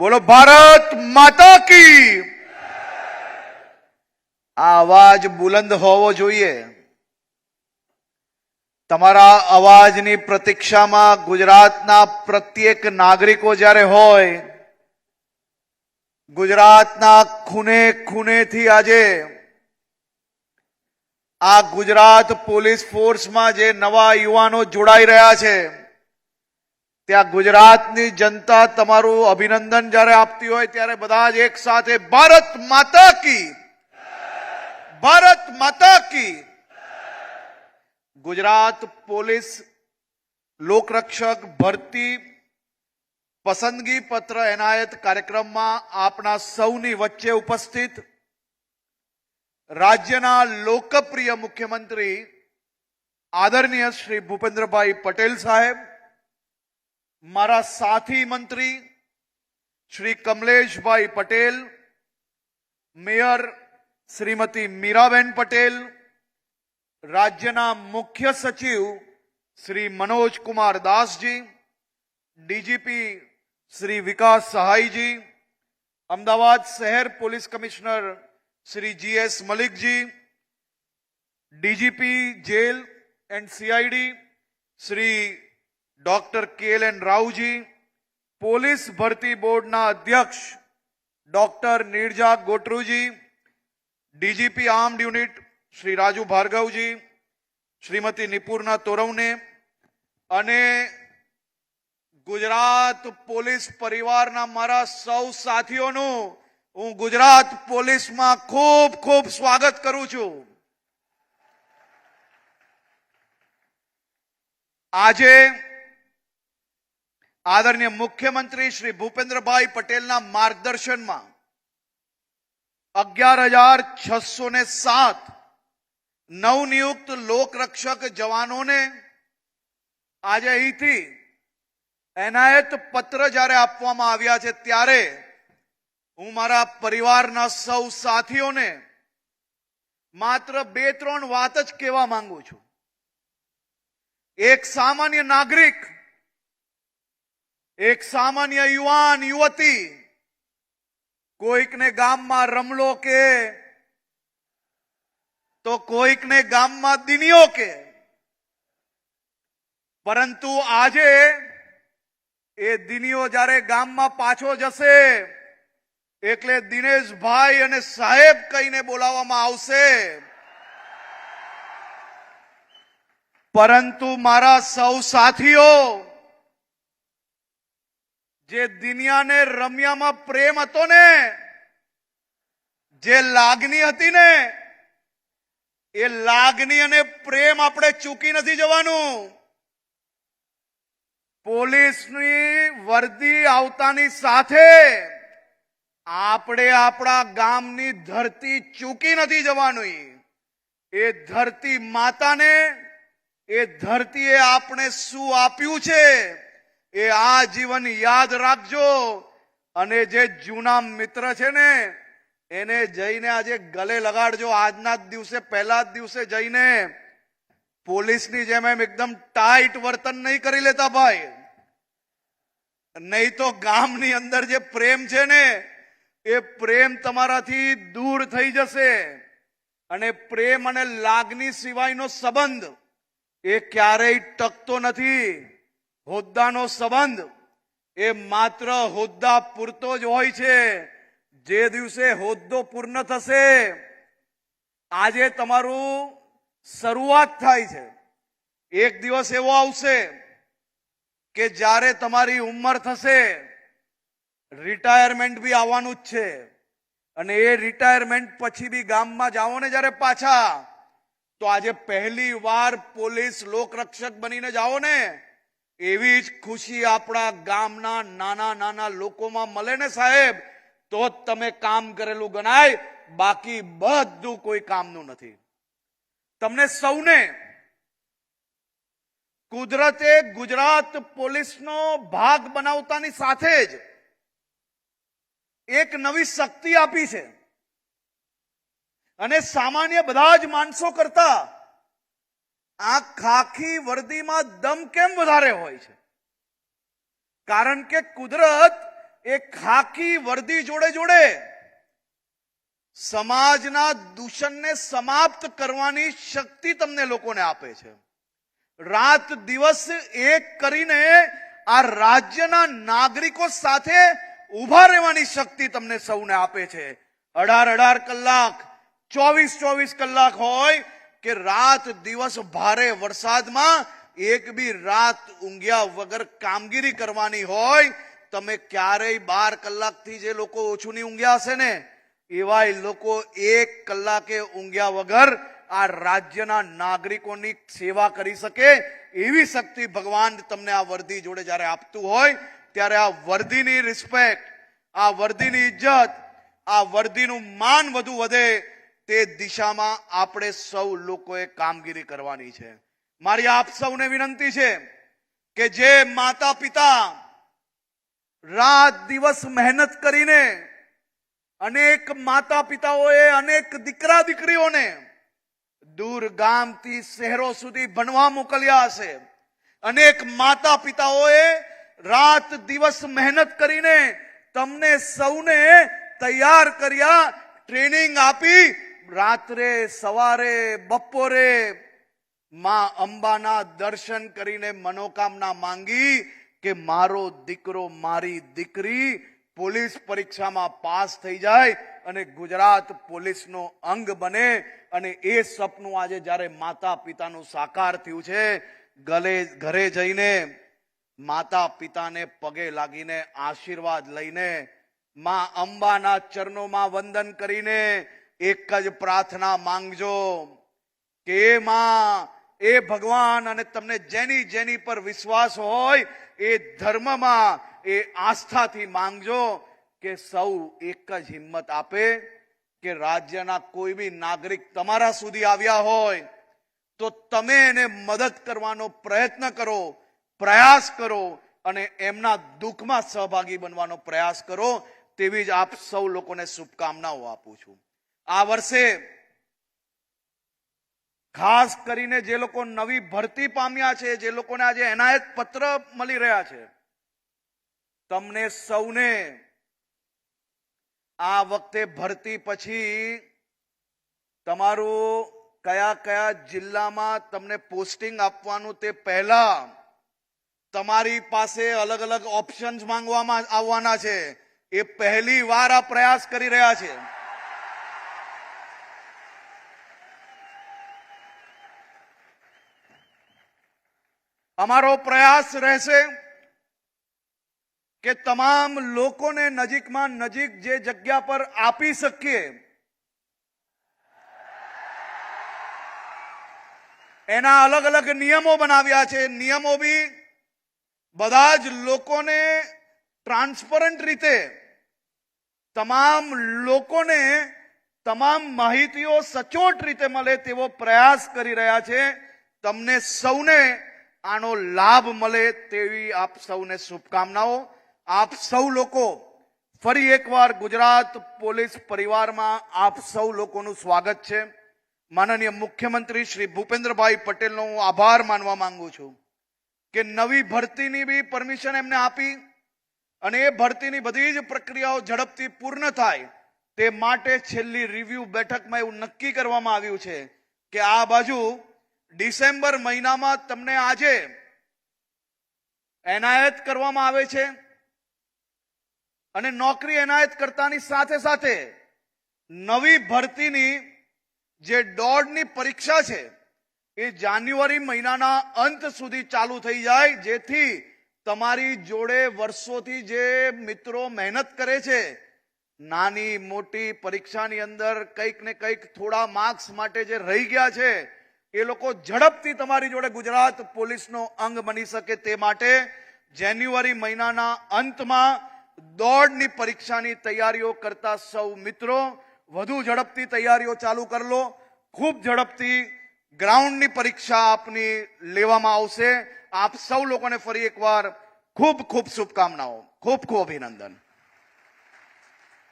બોલો, ભારત માતા કી આ અવાજ બુલંદ હોવો જોઈએ. તમારા અવાજની પ્રતીક્ષામાં ગુજરાતના પ્રત્યેક નાગરિકો જ્યારે હોય, ગુજરાતના ખૂને ખૂનેથી આજે આ ગુજરાત પોલીસ ફોર્સમાં જે નવા યુવાનો જોડાઈ રહ્યા છે ત્યાં ગુજરાતની જનતા તમારું અભિનંદન જ્યારે આપતી હોય ત્યારે બધા જ એક સાથે, ભારત માતા કી! ભારત માતા કી! ગુજરાત પોલીસ લોકરક્ષક ભરતી પસંદગી પત્ર એનાયત કાર્યક્રમમાં આપણા સૌની વચ્ચે ઉપસ્થિત. રાજ્યના લોકપ્રિય મુખ્યમંત્રી આદરણીય શ્રી ભૂપેન્દ્રભાઈ પટેલ સાહેબ મારા સાથી મંત્રી શ્રી કમલેશભાઈ પટેલ મેયર શ્રીમતી મીરાબેન પટેલ રાજ્યના મુખ્ય સચિવ શ્રી મનોજ કુમાર દાસજી ડીજીપી શ્રી વિકાસ સહાયજી અમદાવાદ શહેર police commissioner Shri GS Malikji DGP jail and CID Shri doctor K N Raoji police ભરતી બોર્ડના અધ્યક્ષ doctor Nirja Goturuji, DGP armed unit Shri Raju Bhargavji, Shrimati નિપુરના તોરવને અને ગુજરાત પોલીસ પરિવારના મારા સૌ સાથીઓનું હું ગુજરાત પોલીસમાં ખૂબ ખૂબ સ્વાગત કરું છું. આજે આદરણીય મુખ્યમંત્રી શ્રી ભૂપેન્દ્રભાઈ પટેલના માર્ગદર્શનમાં અગિયાર હજાર છસો ને સાત નવનિયુક્ત લોકરક્ષક જવાનોને આજે અહીંથી એનાયત પત્ર જ્યારે આપવામાં આવ્યા છે ત્યારે હું મારા પરિવારના સૌ સાથીઓને માત્ર બે ત્રણ વાત જ કહેવા માંગુ છું. એક સામાન્ય નાગરિક એક સામાન્ય યુવાન, યુવતી, કોઈકને ગામમાં રમલો કે, તો કોઈકને ગામમાં દિનિયો કે. પરંતુ આજે એ દિનિયો જ્યારે ગામમાં પાછો જશે, એટલે દિનેશભાઈ અને સાહેબ કહીને બોલાવવામાં આવશે. પરંતુ મારા સૌ સાથીઓ જે દિનિયાને રમ્યામાં પ્રેમ હતો ને, જે લાગણી હતી ને, એ લાગણી અને પ્રેમ આપણે ચૂકી નથી જવાનું. પોલીસની વર્દી આવતાની સાથે આપણે આપણા ગામની ધરતી ચૂકી નથી જવાની. એ ધરતી માતાને, એ ધરતીએ આપણે શું આપ્યું છે? એ આ જીવન યાદ રાખજો. અને જે જૂના મિત્ર છે ને, એને જઈને આજે ગલે લગાડજો. આજના જ દિવસે, પહેલા જ દિવસે જઈને પોલીસની જેમ એમ એકદમ ટાઈટ વર્તન નહીં કરી લેતા ભાઈ. નહીં તો ગામની અંદર જે પ્રેમ છે ને, એ પ્રેમ તમારાથી દૂર થઈ જશે. અને પ્રેમ અને લાગણી સિવાયનો સંબંધ એ ક્યારેય ટકતો નથી. હોદ્દાનો સંબંધ એ માત્ર હોદ્દા પૂરતો જ હોય છે. જે દિવસે હોદ્દો પૂર્ણ થશે, આજે તમારું શરૂઆત થાય છે. એક દિવસ એવો આવશે કે જ્યારે તમારી ઉંમર થશે, રિટાયરમેન્ટ બી આવવાનું જ છે. અને એ રિટાયરમેન્ટ પછી બી ગામમાં જાઓ ને જ્યારે પાછા, તો આજે પહેલી વાર પોલીસ લોકરક્ષક બનીને જાઓ ને એવી જ ખુશી આપણા ગામના નાના નાના લોકોમાં મળે ને સાહેબ, તો જ તમે કામ કરેલું ગણાય, બાકી બધું કોઈ કામનું નથી. તમને સૌને કુદરતે ગુજરાત પોલીસનો ભાગ બનાવતાની સાથે જ એક નવી શક્તિ આપી છે. અને સામાન્ય બધા જ માણસો કરતા આ ખાખી વર્દીમાં દમ કેમ વધારે હોય છે? કારણ કે કુદરત એ ખાખી વર્દી જોડે જોડે સમાજના દૂષણને સમાપ્ત કરવાની શક્તિ તમને લોકોને આપે છે. રાત દિવસ એક કરીને આ રાજ્યના નાગરિકો સાથે ઊભા રહેવાની શક્તિ તમને સૌને આપે છે. અઢાર અઢાર કલાક, ચોવીસ ચોવીસ કલાક હોય કે રાત દિવસ ભારે વરસાદમાં એક બી રાત ઊંઘ્યા વગર કામગીરી કરવાની હોય, તમે ક્યારેય બાર કલાકથી જે લોકો ઓછું નહીં ઊંઘ્યા હશે ને, એવાય લોકો એક કલાકે ઊંઘ્યા વગર આ રાજ્યના નાગરિકોની સેવા કરી શકે એવી શક્તિ ભગવાન તમને આ વર્દી જોડે જ્યારે આપતું હોય, ત્યારે આ વર્દીની રિસ્પેક્ટ આ વર્દીની ઇજ્જત, આ વર્દીનું માન વધુ વધે તે દિશામાં આપણે સૌ લોકોએ કામગીરી કરવાની છે. મારી આપ સૌને વિનંતી છે કે જે માતા પિતા રાત દિવસ મહેનત કરીને અનેક માતા પિતાઓએ અનેક દીકરા દીકરીઓને દૂર ગામથી શહેરો સુધી ભણવા મોકલ્યા હશે. અનેક માતા પિતાઓએ રાત દિવસ મહેનત કરીને તમને સૌને તૈયાર કર્યા, ટ્રેનિંગ આપી રાત્રે, સવારે, બપોરે માં અંબાના દર્શન કરીને મનોકામના માંગી કે મારો દીકરો, મારી દીકરી પોલીસ પરીક્ષામાં પાસ થઈ જાય અને ગુજરાત પોલીસનો અંગ બને અને એ સપનું આજે જ્યારે માતા પિતાનું સાકાર થયું છે, ગલે, ઘરે જઈને માતા પિતાને પગે લાગીને આશીર્વાદ લઈને માં અંબાના ચરણોમાં વંદન કરીને એક જ પ્રાર્થના માંગજો કે માં, એ ભગવાન અને તમને જેની જેની પર વિશ્વાસ હોય, એ ધર્મમાં, એ આસ્થાથી માંગજો કે સૌ એક જ હિંમત આપે કે રાજ્યના કોઈ બી નાગરિક તમારા સુધી આવ્યા હોય, તો તમે એને મદદ કરવાનો પ્રયત્ન કરો, પ્રયાસ કરો અને એમના દુઃખમાં સહભાગી બનવાનો પ્રયાસ કરો, તેવી જ આપ સૌ લોકોને શુભકામનાઓ આપું છું. આ વર્ષે ખાસ કરીને જે લોકો નવી ભરતી પામ્યા છે, જે લોકોને આજે એનાયત પત્ર મળી રહ્યા છે, તમને સૌને આ વખતે ભરતી પછી તમારું કયા કયા જિલ્લામાં તમને પોસ્ટિંગ આપવાનું તે પહેલા તમારી પાસે અલગ અલગ ઓપ્શન્સ માંગવામાં આવવાના છે. એ પહેલી વાર આ પ્રયાસ કરી રહ્યા છે. અમારો પ્રયાસ રહેશે કે તમામ લોકોને નજીકમાં નજીક જે જગ્યા પર આપી શકીએ, એના અલગ અલગ નિયમો બનાવ્યા છે. નિયમો બી બધા જ લોકોને ટ્રાન્સપરન્ટ રીતે તમામ લોકોને તમામ માહિતીઓ સચોટ રીતે મળે તેવો પ્રયાસ કરી રહ્યા છે. તમને સૌને આનો લાભ મળે તેવી આપ સૌને શુભકામનાઓ. આપ સૌ લોકો ફરી એકવાર ગુજરાત પોલીસ પરિવારમાં આપ સૌ લોકોનું સ્વાગત છે. માનનીય મુખ્યમંત્રી શ્રી ભૂપેન્દ્રભાઈ પટેલનો હું આભાર માનવા માંગુ છું કે નવી ભરતીની બી પરમિશન એમને આપી અને એ ભરતીની બધી જ પ્રક્રિયાઓ ઝડપથી પૂર્ણ થાય તે માટે છેલ્લી રિવ્યુ બેઠકમાં એવું નક્કી કરવામાં આવ્યું છે કે આ બાજુ ડિસેમ્બર મહિનામાં તમને આજે એનાયત કરવામાં આવે છે અને નોકરી એનાયત કરતાની સાથે સાથે નવી ભરતીની જે દોડની પરીક્ષા છે એ જાન્યુઆરી મહિનાના અંત સુધી ચાલુ થઈ જાય, જેથી તમારી જોડે વર્ષોથી જે મિત્રો મહેનત કરે છે, નાની મોટી પરીક્ષાની અંદર કંઈક ને કંઈક થોડા માર્ક્સ માટે જે રહી ગયા છે એ લોકો ઝડપથી તમારી જોડે ગુજરાત પોલીસનો અંગ બની શકે તે માટે જાન્યુઆરી મહિનાના અંતમાં દોડની પરીક્ષાની તૈયારીઓ કરતા સૌ મિત્રો વધુ ઝડપથી તૈયારીઓ ચાલુ કરી લો. ખૂબ ઝડપથી ગ્રાઉન્ડની પરીક્ષા આપની લેવામાં આવશે. આપ સૌ લોકોને ફરી એકવાર ખૂબ ખૂબ શુભકામનાઓ. ખૂબ ખૂબ અભિનંદન.